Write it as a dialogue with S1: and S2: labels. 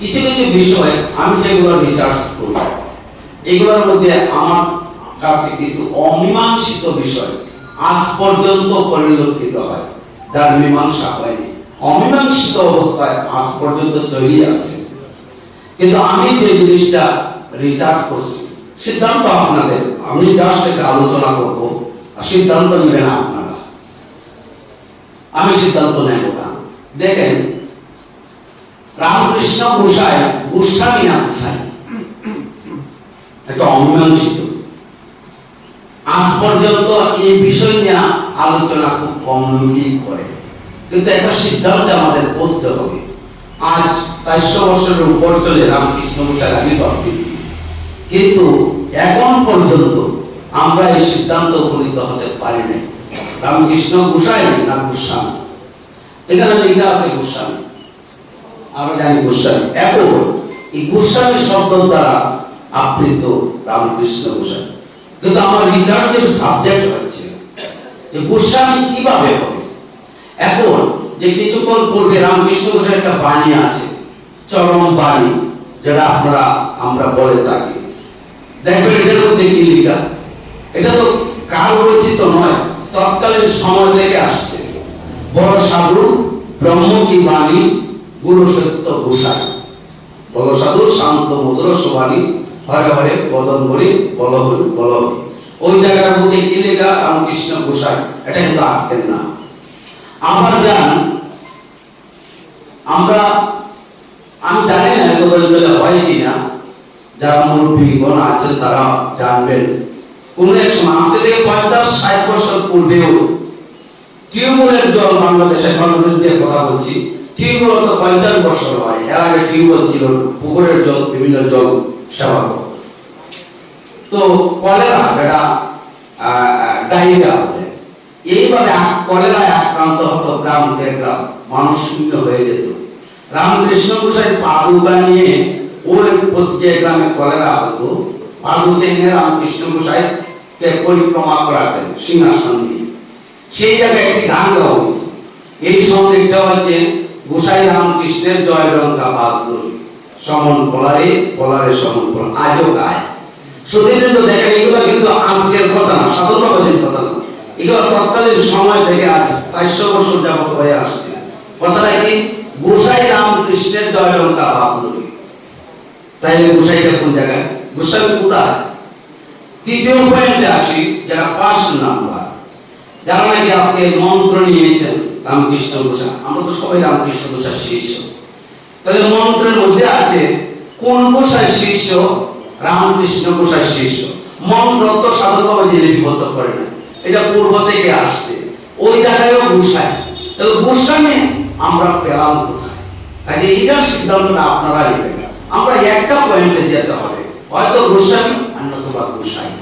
S1: কিছু কিছু বিষয় আমি যেগুলো রিসার্চ করি এগুলোর মধ্যে আমার কাছে কিছু অমীমাংসিত বিষয় আজ পর্যন্ত পরিলক্ষিত হয়। যার মীমাংসা হয়নি। অমীমাংসিত অবস্থায় আজ পর্যন্ত তৈরি আছে। কিন্তু আমি যে জিনিসটা রিসার্চ করছি, সিদ্ধান্ত আপনাদের, আমি জাস্ট একটা আলোচনা করব, আর সিদ্ধান্ত নেবেন আপনারা। আমি সিদ্ধান্ত নেব না। দেখেন রামকৃষ্ণ গোসাই গোস্বামী গোসাই একটা অমীমাংসিত আজ পর্যন্ত এই বিষয় নিয়ে আলোচনা খুব কম লোকই করে। কিন্তু একটা সিদ্ধান্তে আমাদের হবে। আজ চারশো বছরের উপর চলে রামকৃষ্ণ গোসাই আমি কিন্তু এখন পর্যন্ত আমরা এই সিদ্ধান্ত উপনীত হতে পারি নাই। রামকৃষ্ণ গোসাই না গোস্বামী? এখানে লেখা আছে গোস্বামী। আমরা জানি গোস্বামী। এখন এই গোস্বামী শব্দ দ্বারা আবৃত রামকৃষ্ণ গোস্বামী। কিন্তু আমার রিসার্চের সাবজেক্ট হচ্ছে যে গোস্বামী কীভাবে হবে? এখন যে কিছুক্ষণ পূর্বে রামকৃষ্ণ গোস্বামী একটা বাণী আছে, চরম বাণী, যেটা আপনারা আমরা বলে থাকি। দেখবেন এটার মধ্যে কি লেখা? এটা তো কাল রচিত নয়, তৎকালীন সময় থেকে আসছে। বড় সাধু, ব্রহ্ম কি বাণী? গুরু সত্য ঘোষায় বড় সাধু শান্ত মধুর সোবানী হরে হরে বদন হরি বল হরি ওই জায়গার মধ্যে কি লেখা? রামকৃষ্ণ ঘোষায় এটা কিন্তু আজকের না। আবার যান আমরা, আমি জানি না অঞ্চলে হয় কিনা। যারা মুরব্বীগণ আছেন তারা জানবেন। কোন এক সময় আজকে থেকে পঞ্চাশ, ষাট বছর পূর্বেও টিউবওয়েলের জল বাংলাদেশে বাংলাদেশ দিয়ে কথা বলছি। টিউবওয়েল তো পঞ্চাশ বছর হয়। এর আগে ছিল, পুকুরের জল, বিভিন্ন জল সেবা তো কলেরা, যেটা ডায়রিয়া বলে এইভাবে কলেরায় আক্রান্ত হতো গ্রাম গ্রাম। মানুষ শূন্য হয়ে যেত। রামকৃষ্ণ গোসাই পাদুকা নিয়ে ওই প্রত্যেক গ্রামে কলেরা হতো। পাদুকে নিয়ে রামকৃষ্ণ গোসাইকে পরিক্রমা করাতেন, সিংহাসন দিয়ে। সেই জায়গায় একটি গান গাওয়া এই সঙ্গীতটা হচ্ছে গোসাই রামকৃষ্ণের জয় রঙ্কা বাজদুরি সমন পলারে পলারে সমন পলা আজও গায়। সুদিনে তো দেখেন, এগুলো কিন্তু আজকের কথা না বাবাজির কথা না এগুলো তৎকালীন সময় থেকে আজ চারশো বছর যাবত হয়ে আসছে। কথাটা কি? গোসাই রামকৃষ্ণের জয় রঙ্কা বাজদুরি তাইলে গোসাইটা কোন জায়গায়? গোসাই কোথায়? তৃতীয় পয়েন্টে আসি, যেটা পাঁচ নাম্বার। যারা নাকি আপনি মন্ত্র নিয়েছেন রামকৃষ্ণ আমরা তো সবাই রামকৃষ্ণ শিষ্য। মন্ত্রের মধ্যে আছে, কোন ঘোষার শিষ্য? রামকৃষ্ণ শিষ্য। মন্ত্র তো লিপিবদ্ধ করে না। এটা পূর্ব থেকে আসছে। ওই জায়গায়ও ঘোষায় তাহলে গোস্বামী আমরা পেলাম কোথায়? কাজে এইটার সিদ্ধান্তটা আপনারা নেবেন। আমরা একটা পয়েন্টে যেতে হবে। হয়তো গোস্বামী গোসাই